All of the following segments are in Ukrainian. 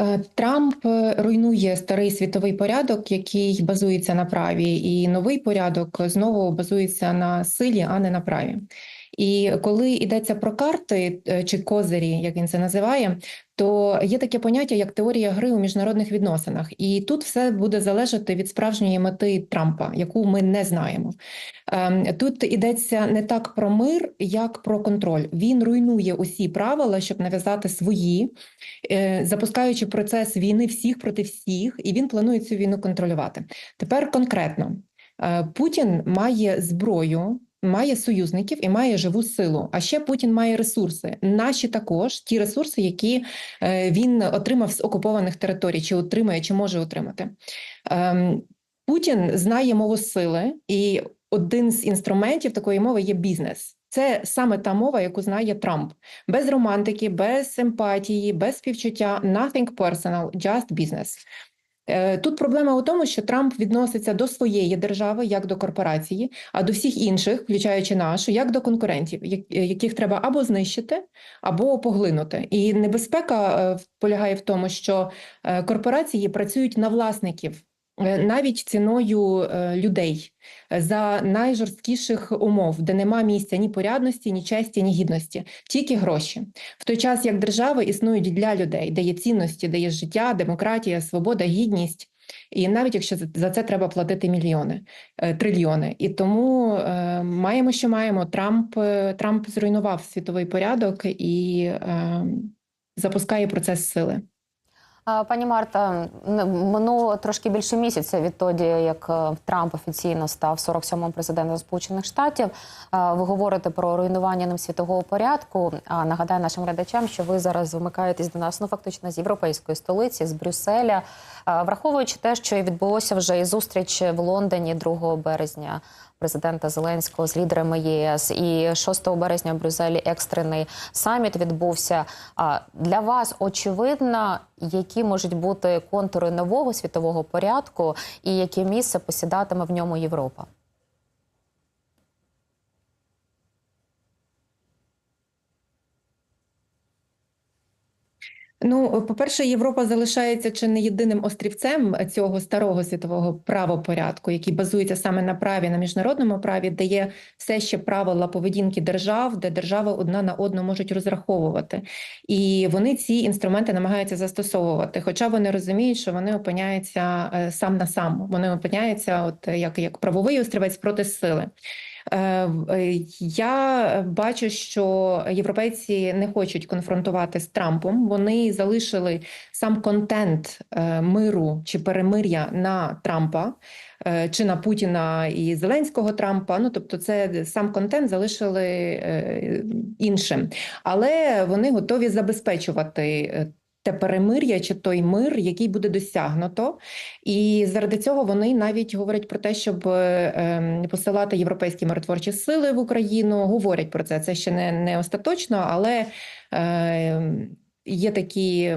Е, Трамп е, руйнує старий світовий порядок, який базується на праві, і новий порядок знову базується на силі, а не на праві. І коли йдеться про карти е, чи козирі, як він це називає, то є таке поняття як теорія гри у міжнародних відносинах, і тут все буде залежати від справжньої мети Трампа, яку ми не знаємо. Ем, Тут йдеться не так про мир, як про контроль. Він руйнує усі правила, щоб нав'язати свої, е, запускаючи процес війни всіх проти всіх, і він планує цю війну контролювати. Тепер конкретно Е, Путін має зброю. Має союзників і має живу силу. А ще Путін має ресурси. Наші також ті ресурси, які е, він отримав з окупованих територій, чи отримає, чи може отримати. Ем, Путін знає мову сили, і один з інструментів такої мови є бізнес. Це саме та мова, яку знає Трамп, без романтики, без емпатії, без співчуття, nothing personal, just business. Е, Тут проблема у тому, що Трамп відноситься до своєї держави як до корпорації, а до всіх інших, включаючи нашу, як до конкурентів, яких треба або знищити, або поглинути. І небезпека е, полягає в тому, що е, корпорації працюють на власників. Е, Навіть ціною е, людей е, за найжорсткіших умов, де нема місця ні порядності, ні честі, ні гідності, тільки гроші. В той час як держави існують для людей, де є цінності, де є життя, демократія, свобода, гідність. І навіть якщо за- це треба платити мільйони, трильйони. І тому е, маємо, що маємо. Трамп Трамп зруйнував світовий порядок і е, запускає процес сили. Пані Марта, минуло трошки більше місяця відтоді, як е, Трамп офіційно став 47-м президентом Сполучених Штатів. Ви говорите про руйнування ним світового порядку. А нагадаю нашим глядачам, що ви зараз вмикаєтесь до нас ну фактично з європейської столиці, з Брюсселя, враховуючи те, що відбулося вже і зустріч в Лондоні 2 березня. Президента Зеленського з лідерами ЄС і 6 березня в Брюсселі екстрений саміт відбувся. А для вас очевидно, які можуть бути контури нового світового порядку, і яке місце посідатиме в ньому Європа? Ну, по-перше, Європа залишається чи не єдиним острівцем цього старого світового правопорядку, який базується саме на праві, на міжнародному праві, де є все ще правила поведінки держав, де держави одна на одну можуть розраховувати. І вони ці інструменти намагаються застосовувати. Хоча вони розуміють, що вони опиняються е, сам на сам. Вони опиняються, от як, як правовий острівець проти сили. Е, е, Я бачу, що європейці не хочуть конфронтувати з Трампом. Вони залишили сам контент е, миру чи перемир'я на Трампа чи на Путіна і Зеленського Трампа. Ну тобто, це сам контент залишили іншим, але вони готові забезпечувати. Те перемир'я чи той мир, який буде досягнуто, і заради цього вони навіть говорять про те, щоб е, ем, посилати європейські миротворчі сили в Україну. Говорять про це. Це ще не, не остаточно, але е, є такі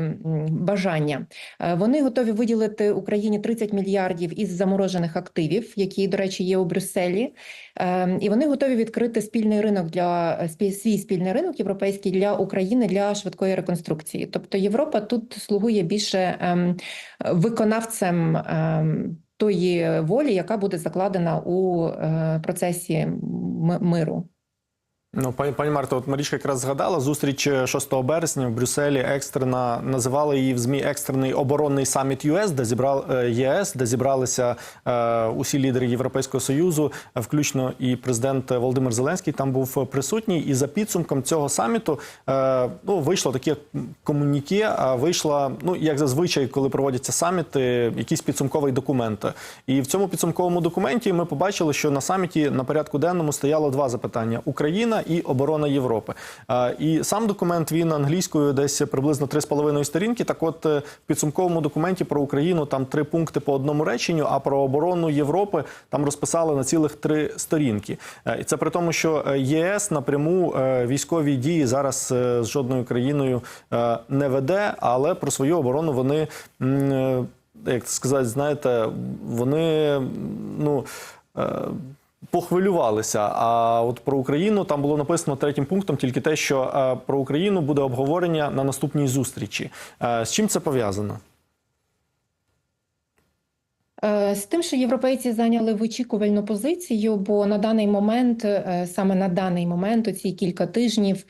бажання. Е, Вони готові виділити Україні 30 мільярдів із заморожених активів, які, до речі, є у Брюсселі. Е, І вони готові відкрити спільний ринок для спі- свій спільний ринок європейський для України для швидкої реконструкції. Тобто Європа тут слугує більше ем, виконавцем ем, тої волі, яка буде закладена у е, процесі миру. Ну, пані пані Марто, от Марічка якраз згадала зустріч е, 6 березня в Брюсселі. Екстрена називали її в змі екстрений оборонний саміт ЮС, де зібрав е, ЄС, де зібралися е, усі лідери Європейського союзу, е, включно і президент Володимир Зеленський там був присутній. І за підсумком цього саміту е, ну вийшло таке комуніке. А вийшла, ну як зазвичай, коли проводяться саміти, якийсь підсумковий документ. І в цьому підсумковому документі ми побачили, що на саміті на порядку денному стояло два запитання: Україна і оборона Європи. І сам документ він англійською десь приблизно 3,5 сторінки. Так, от е, в підсумковому документі про Україну там три пункти по одному реченню, а про оборону Європи там розписали на цілих три сторінки. Е, І це при тому, що е, ЄС напряму е, військові дії зараз е, з жодною країною е, не веде, але про свою оборону вони. е, Як сказати, знаєте, вони ну е, похвилювалися. А от про Україну там було написано третім пунктом тільки те, що е, про Україну буде обговорення на наступній зустрічі. Е, З чим це пов'язано? Е, З тим, що європейці зайняли вичікувальну позицію, бо на даний момент, саме на даний момент, оці кілька тижнів,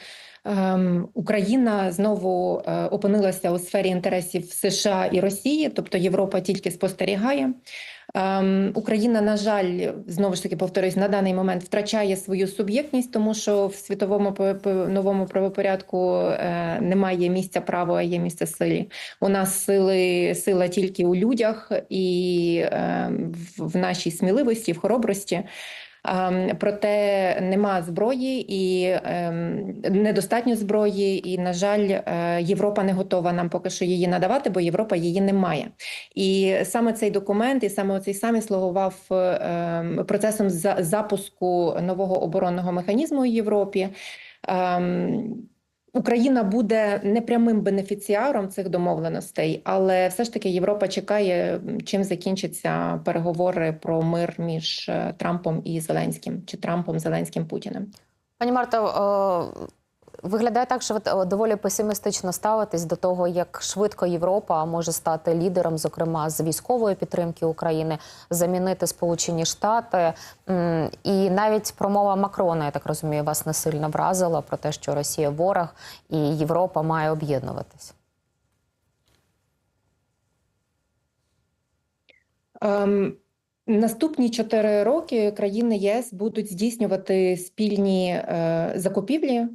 ем, Україна знову опинилася у сфері інтересів США і Росії, тобто Європа тільки спостерігає. Ем, Україна, на жаль, знову ж таки повторюсь, на даний момент втрачає свою суб'єктність, тому що в світовому новому правопорядку е, немає місця права, а є місце силі. У нас сили сила тільки у людях і е, в, в нашій сміливості, в хоробрості. Ем, Проте нема зброї і ем, недостатньо зброї, і на жаль, е, Європа не готова нам поки що її надавати, бо Європа її не має. І саме цей документ, і саме цей саміт слугував ем, процесом за- запуску нового оборонного механізму у Європі. Україна буде непрямим бенефіціаром цих домовленостей, але все ж таки Європа чекає, чим закінчаться переговори про мир між е, Трампом і Зеленським, чи Трампом, Зеленським, Путіним. Пані Марто, е, виглядає так, що ви е, доволі песимістично ставитесь до того, як швидко Європа може стати лідером, зокрема з військової підтримки України, замінити Сполучені Штати. І навіть промова Макрона, я так розумію, вас не сильно вразила про те, що Росія ворог і Європа має об'єднуватись. Ем, Наступні чотири роки країни ЄС будуть здійснювати спільні е, закупівлі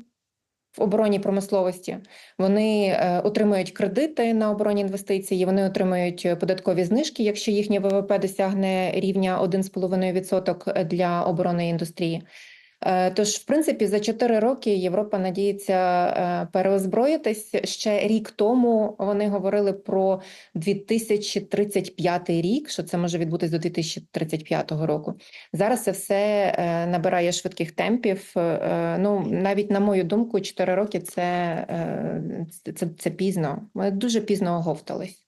в оборонній промисловості. Вони е, отримують кредити на оборонні інвестиції, вони отримують податкові знижки, якщо їхнє ВВП досягне рівня 1,5% для оборонної індустрії. Е, Тож, в принципі, за 4 роки Європа надіється е, переозброїтись. Ще рік тому вони говорили про 2035 рік, що це може відбутись до 2035 року. Зараз це все е, набирає швидких темпів. Ну, навіть на мою думку, 4 роки це, це, це пізно. Ми дуже пізно оговтались.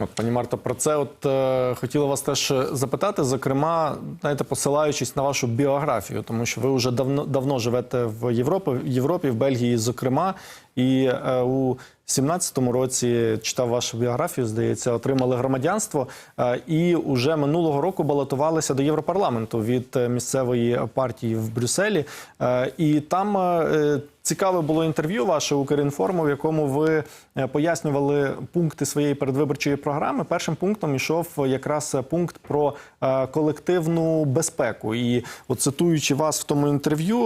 От, пані Марта, про це от е, хотіла вас теж запитати, зокрема, знаєте, посилаючись на вашу біографію, тому що ви вже давно давно живете в Європі, в Європі, в Бельгії, зокрема, і е, у 17-му році читав вашу біографію, здається, отримали громадянство, е, і уже минулого року балотувалися до Європарламенту від е, місцевої партії в Брюсселі. І там цікаве було інтерв'ю ваше Укрінформу, в якому ви пояснювали пункти своєї передвиборчої програми. Першим пунктом йшов якраз пункт про колективну безпеку. І от цитуючи вас в тому інтерв'ю,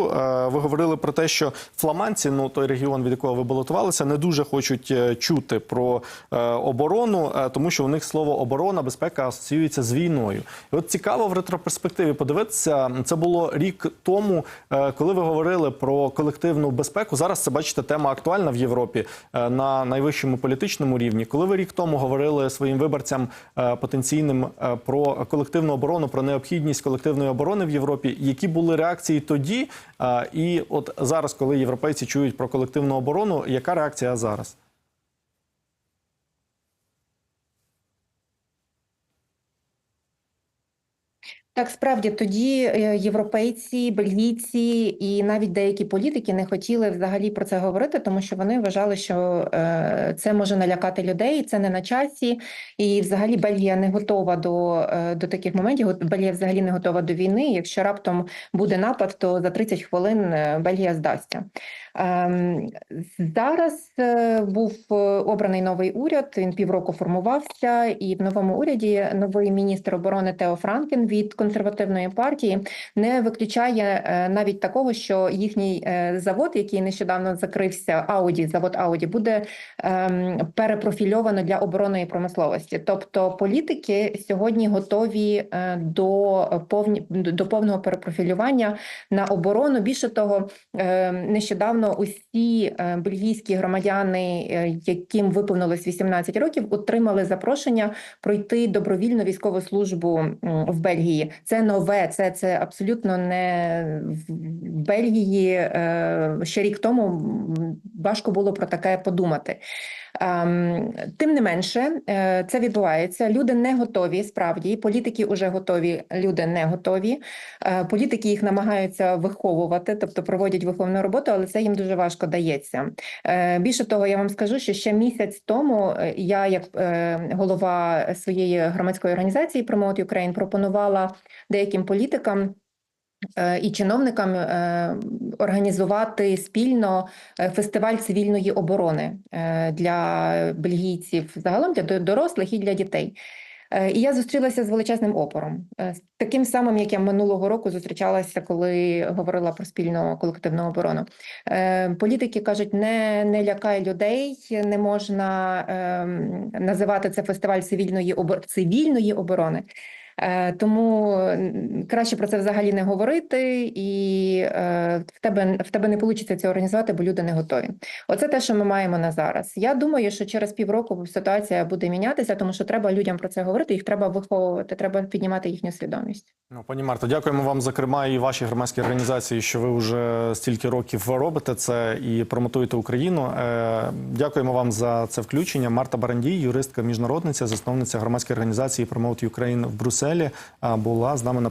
ви говорили про те, що фламандці, ну той регіон, від якого ви балотувалися, не дуже хочуть е, чути про е, оборону, е, тому що у них слово оборона, безпека асоціюється з війною. І от цікаво в ретроперспективі подивитися. Це було рік тому, коли ви говорили про колективну безпеку. Зараз це бачите, тема актуальна в Європі на найвищому політичному рівні. Коли ви рік тому говорили своїм виборцям потенційним про колективну оборону, про необхідність колективної оборони в Європі, які були реакції тоді? І от зараз, коли європейці чують про колективну оборону, яка реакція зараз? Так, справді тоді е, європейці, бельгійці і навіть деякі політики не хотіли взагалі про це говорити, тому що вони вважали, що е, це може налякати людей, це не на часі, і взагалі Бельгія не готова до, е, до таких моментів. Бельгія взагалі не готова до війни. Якщо раптом буде напад, то за 30 хвилин Бельгія здасться. Ем, Зараз був обраний новий уряд. Він півроку формувався, і в новому уряді новий міністр оборони Тео Франкен від консервативної партії не виключає е, навіть такого, що їхній е, завод, який нещодавно закрився, Ауді, завод Ауді, буде ем, перепрофільовано для оборонної промисловості. Тобто політики сьогодні готові е, до повні до повного перепрофілювання на оборону. Більше того, нещодавно усі бельгійські громадяни, яким виповнилось 18 років, отримали запрошення пройти добровільну військову службу в Бельгії. Це нове, це, це абсолютно не в Бельгії. е, Ще рік тому важко було про таке подумати. Ем, Тим не менше, е, це відбувається. Люди не готові. Справді, політики вже готові, люди не готові. Е, Політики їх намагаються виховувати, тобто проводять виховну роботу, але це їм дуже важко дається. Більше того, я вам скажу, що ще місяць тому я, як голова своєї громадської організації Promote Ukraine, пропонувала деяким політикам. е, І чиновникам е, організувати спільно е, фестиваль цивільної оборони для бельгійців загалом для дорослих і для дітей. І я зустрілася з величезним опором, таким самим, як я минулого року зустрічалася, коли говорила про спільну колективну оборону. Політики кажуть, не, не лякай людей, не можна ем, називати це фестиваль цивільної цивільної оборони. Е, Тому краще про це взагалі не говорити, і е, в тебе в тебе не вийде це організувати, бо люди не готові. Оце те, що ми маємо на зараз. Я думаю, що через півроку ситуація буде мінятися, тому що треба людям про це говорити, їх треба виховувати, треба піднімати їхню свідомість. Ну, пані Марто, дякуємо вам, зокрема, і вашій громадській організації, що ви вже стільки років робите це і промотуєте Україну. Е, Дякуємо вам за це включення. Марта Барандій, юристка, міжнародниця, засновниця громадської організації Promote Ukraine в Брюсселі, а, була з нами на.